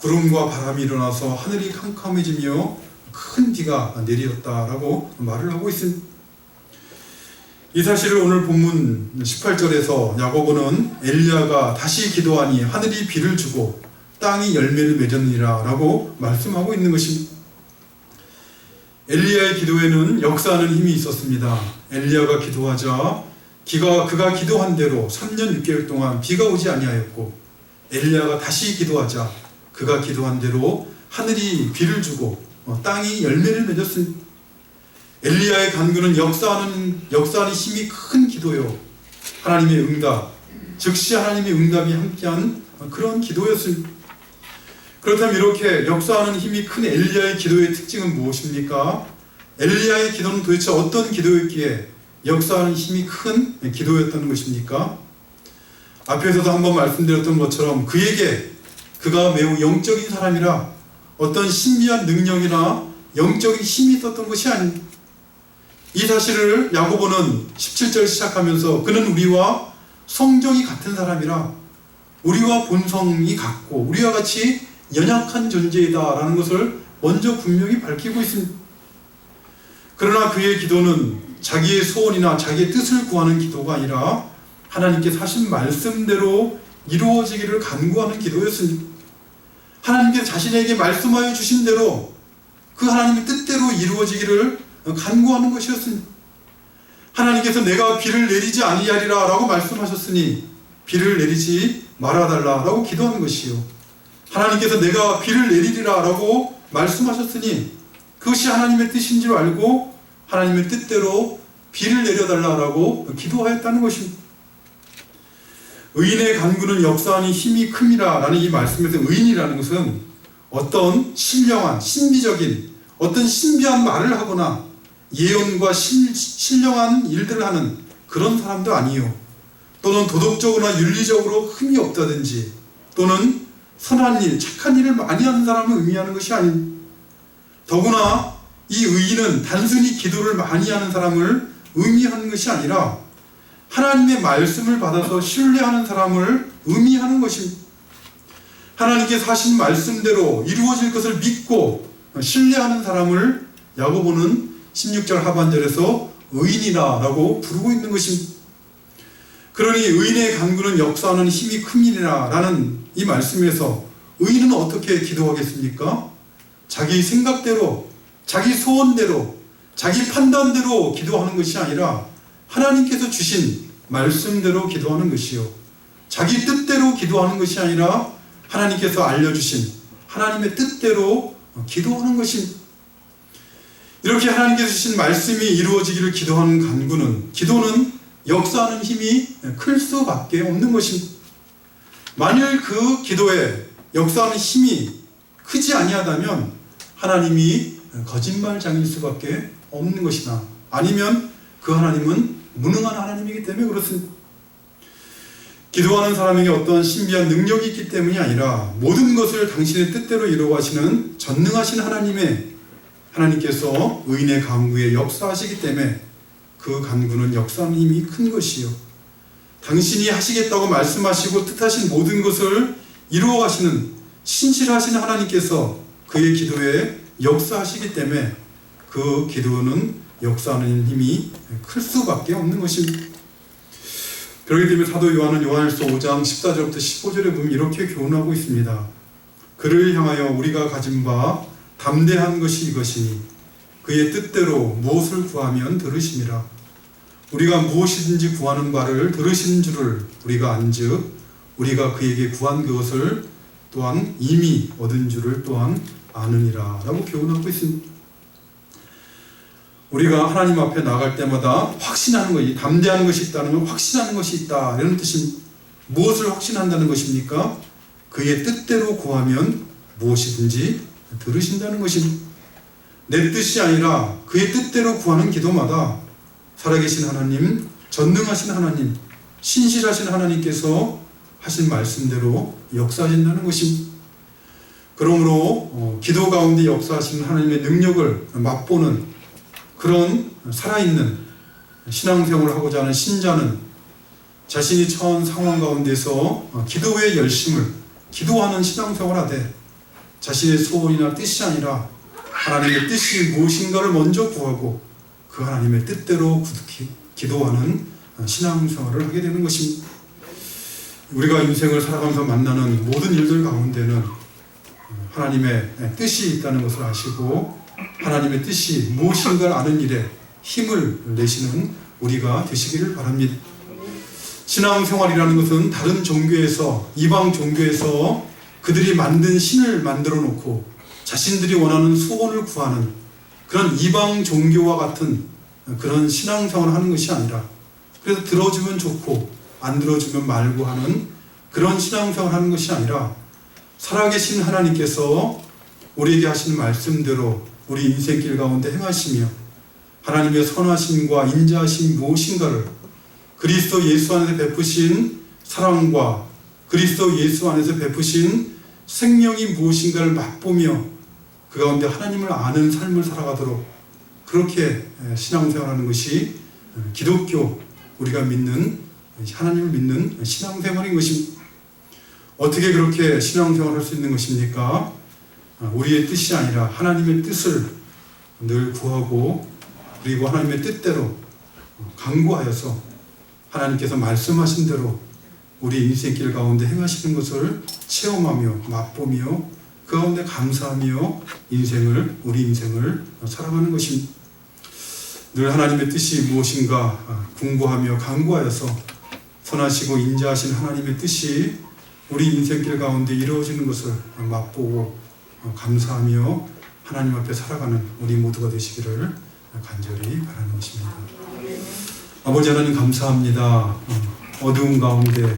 구름과 바람이 일어나서 하늘이 캄캄해지며 큰 비가 내리었다라고 말을 하고 있습니다. 이 사실을 오늘 본문 18절에서 야고보는 엘리야가 다시 기도하니 하늘이 비를 주고 땅이 열매를 맺었느니라라고 말씀하고 있는 것입니다. 엘리야의 기도에는 역사하는 힘이 있었습니다. 엘리야가 기도하자 기가 그가 기도한 대로 3년 6개월 동안 비가 오지 아니하였고 엘리야가 다시 기도하자 그가 기도한 대로 하늘이 비를 주고 어, 땅이 열매를 맺었습니다. 엘리야의 간구는 역사하는 역사하는 힘이 큰 기도요. 하나님의 응답, 즉시 하나님의 응답이 함께한 그런 기도였습니다. 그렇다면 이렇게 역사하는 힘이 큰 엘리야의 기도의 특징은 무엇입니까? 엘리야의 기도는 도대체 어떤 기도였기에 역사하는 힘이 큰 기도였다는 것입니까? 앞에서도 한번 말씀드렸던 것처럼 그에게 그가 매우 영적인 사람이라 어떤 신비한 능력이나 영적인 힘이 있었던 것이 아닙니다. 이 사실을 야고보는 17절 시작하면서 그는 우리와 성정이 같은 사람이라 우리와 본성이 같고 우리와 같이 연약한 존재이다라는 것을 먼저 분명히 밝히고 있습니다. 그러나 그의 기도는 자기의 소원이나 자기의 뜻을 구하는 기도가 아니라 하나님께 하신 말씀대로 이루어지기를 간구하는 기도였습니다. 하나님께 자신에게 말씀하여 주신 대로 그 하나님의 뜻대로 이루어지기를 간구하는 것이었습니다. 하나님께서 내가 비를 내리지 아니하리라 라고 말씀하셨으니 비를 내리지 말아달라 라고 기도하는 것이요. 하나님께서 내가 비를 내리리라 라고 말씀하셨으니 그것이 하나님의 뜻인 줄 알고 하나님의 뜻대로 비를 내려달라 라고 기도하였다는 것입니다. 의인의 간구는 역사하는 힘이 큼이라 라는 이 말씀에서 의인이라는 것은 어떤 신령한 신비적인 어떤 신비한 말을 하거나 예언과 신, 신령한 일들을 하는 그런 사람도 아니요. 또는 도덕적으로나 윤리적으로 흠이 없다든지 또는 선한 일, 착한 일을 많이 하는 사람을 의미하는 것이 아닌 더구나 이 의인은 단순히 기도를 많이 하는 사람을 의미하는 것이 아니라 하나님의 말씀을 받아서 신뢰하는 사람을 의미하는 것입니다. 하나님께서 하신 말씀대로 이루어질 것을 믿고 신뢰하는 사람을 야고보는 16절 하반절에서 의인이라라고 부르고 있는 것입니다. 그러니 의인의 간구는 역사하는 힘이 큼이라라는 이 말씀에서 의인은 어떻게 기도하겠습니까? 자기 생각대로, 자기 소원대로, 자기 판단대로 기도하는 것이 아니라 하나님께서 주신 말씀대로 기도하는 것이요. 자기 뜻대로 기도하는 것이 아니라 하나님께서 알려주신 하나님의 뜻대로 기도하는 것입니다. 이렇게 하나님께서 주신 말씀이 이루어지기를 기도하는 간구는 기도는 역사하는 힘이 클 수밖에 없는 것입니다. 만일 그 기도에 역사하는 힘이 크지 아니하다면 하나님이 거짓말장일 수밖에 없는 것이나 아니면 그 하나님은 무능한 하나님이기 때문에 그렇습니다. 기도하는 사람에게 어떤 신비한 능력이 있기 때문이 아니라 모든 것을 당신의 뜻대로 이루어가시는 전능하신 하나님의 하나님께서 의인의 강구에 역사하시기 때문에 그 강구는 역사하는 힘이 큰 것이요. 당신이 하시겠다고 말씀하시고 뜻하신 모든 것을 이루어 가시는 신실하신 하나님께서 그의 기도에 역사하시기 때문에 그 기도는 역사하는 힘이 클 수밖에 없는 것입니다. 그렇기 때문에 사도 요한은 요한일서 5장 14절부터 15절에 보면 이렇게 교훈하고 있습니다. 그를 향하여 우리가 가진 바 담대한 것이 이것이니 그의 뜻대로 무엇을 구하면 들으심이라 우리가 무엇이든지 구하는 바를 들으신 줄을 우리가 안즉 우리가 그에게 구한 그것을 또한 이미 얻은 줄을 또한 아느니라 라고 교훈하고 있습니다. 우리가 하나님 앞에 나갈 때마다 확신하는 것이 담대한 것이 있다는 건 확신하는 것이 있다 이런 뜻입니다. 무엇을 확신한다는 것입니까? 그의 뜻대로 구하면 무엇이든지 들으신다는 것입니다. 내 뜻이 아니라 그의 뜻대로 구하는 기도마다 살아계신 하나님, 전능하신 하나님, 신실하신 하나님께서 하신 말씀대로 역사하신다는 것입니다. 그러므로 어, 기도 가운데 역사하시는 하나님의 능력을 맛보는 그런 살아있는 신앙생활을 하고자 하는 신자는 자신이 처한 상황 가운데서 어, 기도의 열심을 기도하는 신앙생활 하되 자신의 소원이나 뜻이 아니라 하나님의 뜻이 무엇인가를 먼저 구하고 그 하나님의 뜻대로 굳게 기도하는 신앙생활을 하게 되는 것입니다. 우리가 인생을 살아가면서 만나는 모든 일들 가운데는 하나님의 뜻이 있다는 것을 아시고 하나님의 뜻이 무엇인가를 아는 일에 힘을 내시는 우리가 되시기를 바랍니다. 신앙생활이라는 것은 다른 종교에서 이방 종교에서 그들이 만든 신을 만들어 놓고 자신들이 원하는 소원을 구하는 그런 이방 종교와 같은 그런 신앙생활을 하는 것이 아니라 그래서 들어주면 좋고 안 들어주면 말고 하는 그런 신앙생활을 하는 것이 아니라 살아계신 하나님께서 우리에게 하시는 말씀대로 우리 인생길 가운데 행하시며 하나님의 선하심과 인자하심 무엇인가를 그리스도 예수 안에서 베푸신 사랑과 그리스도 예수 안에서 베푸신 생명이 무엇인가를 맛보며 그 가운데 하나님을 아는 삶을 살아가도록 그렇게 신앙생활하는 것이 기독교 우리가 믿는 하나님을 믿는 신앙생활인 것입니다. 어떻게 그렇게 신앙생활을 할수 있는 것입니까? 우리의 뜻이 아니라 하나님의 뜻을 늘 구하고 그리고 하나님의 뜻대로 강구하여서 하나님께서 말씀하신 대로 우리 인생길 가운데 행하시는 것을 체험하며 맛보며 그 가운데 감사하며 인생을 우리 인생을 살아가는 것입니다. 늘 하나님의 뜻이 무엇인가 궁구하며 강구하여서 선하시고 인자하신 하나님의 뜻이 우리 인생길 가운데 이루어지는 것을 맛보고 감사하며 하나님 앞에 살아가는 우리 모두가 되시기를 간절히 바라는 것입니다. 아버지 하나님 감사합니다. 어두운 가운데